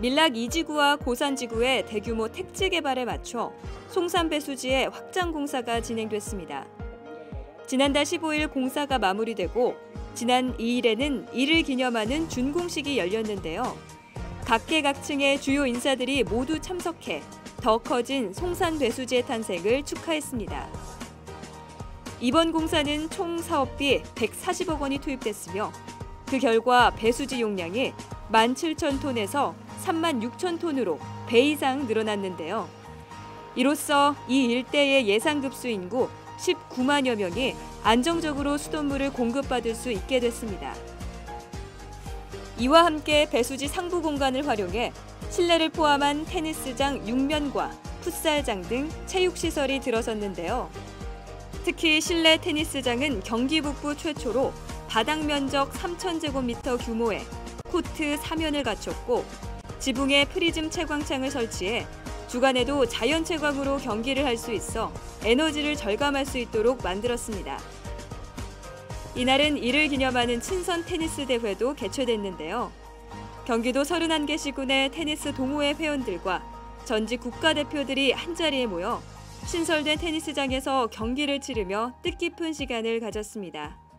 밀락 2지구와 고산 지구의 대규모 택지 개발에 맞춰 송산 배수지의 확장 공사가 진행됐습니다. 지난달 15일 공사가 마무리되고 지난 2일에는 이를 기념하는 준공식이 열렸는데요. 각계각층의 주요 인사들이 모두 참석해 더 커진 송산 배수지의 탄생을 축하했습니다. 이번 공사는 총 사업비 140억 원이 투입됐으며 그 결과 배수지 용량이 17,000톤에서 36,000톤으로 배 이상 늘어났는데요. 이로써 이 일대의 예상 급수 인구 19만여 명이 안정적으로 수돗물을 공급받을 수 있게 됐습니다. 이와 함께 배수지 상부 공간을 활용해 실내를 포함한 테니스장 6면과 풋살장 등 체육시설이 들어섰는데요. 특히 실내 테니스장은 경기 북부 최초로 바닥 면적 3,000제곱미터 규모의 코트 3면을 갖췄고 지붕에 프리즘 채광창을 설치해 주간에도 자연 채광으로 경기를 할 수 있어 에너지를 절감할 수 있도록 만들었습니다. 이날은 이를 기념하는 친선 테니스 대회도 개최됐는데요. 경기도 31개 시군의 테니스 동호회 회원들과 전직 국가대표들이 한자리에 모여 신설된 테니스장에서 경기를 치르며 뜻깊은 시간을 가졌습니다.